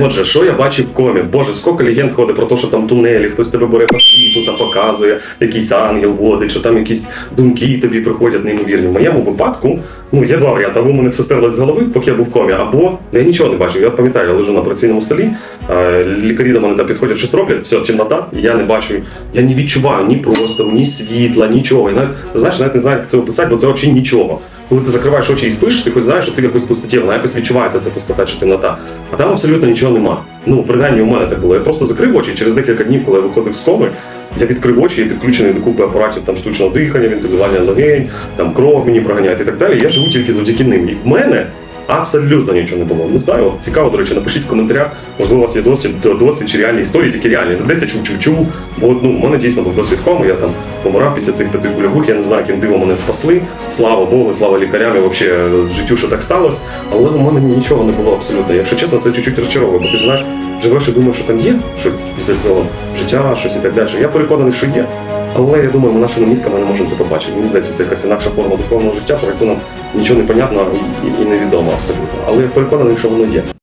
Отже, що я бачив в комі? Боже, скільки легенд ходить про те, що там тунелі, хтось тебе бере по світу, там показує, якийсь ангел водить, що там якісь думки тобі приходять неймовірні. В моєму випадку, ну є два варіанти. Або мене все стерлось з голови, поки я був в комі, або я нічого не бачив. Я пам'ятаю, я лежу на операційному столі, е, лікарі до мене там підходять, щось роблять, все, темнота, я не бачу, я не відчуваю ні простору, ні світла, нічого. Я навіть, знаєш, навіть не знаю, як це описати, бо це взагалі нічого. Коли ти закриваєш очі і спиш, ти хоч знаєш, що ти в якоїсь пустоті, вона якось відчувається ця пустота чи темнота. А там абсолютно нічого нема. Ну, принаймні у мене так було. Я просто закрив очі, через декілька днів, коли я виходив з коми, я відкрив очі, я підключений до купи апаратів там штучного дихання, вентилювання легень, там кров мені проганяють і так далі. Я живу тільки завдяки ним. І в мене абсолютно нічого не було. Не знаю, цікаво, до речі, напишіть в коментарях, можливо, у вас є досвід, досвід чи реальні історії, тільки реальні. Десь я чув, чув, чув. Бо ну, у мене дійсно був досвід коми, я там помирав після цих п'яти кульових, я не знаю, яким дивом мене спасли. Слава Богу, слава лікарям і взагалі життю, що так сталося. Але у мене нічого не було абсолютно. Якщо чесно, це чуть-чуть розчаровує, бо ти знаєш, живеш і думаєш, що там є щось після цього життя, щось і так далі. Я переконаний, що є. Але я думаю, ми нашими мізками не можемо це побачити. Мені здається, це якась інакша форма духовного життя, про яку нам нічого не понятно і, і, невідомо абсолютно. Але я переконаний, що воно є.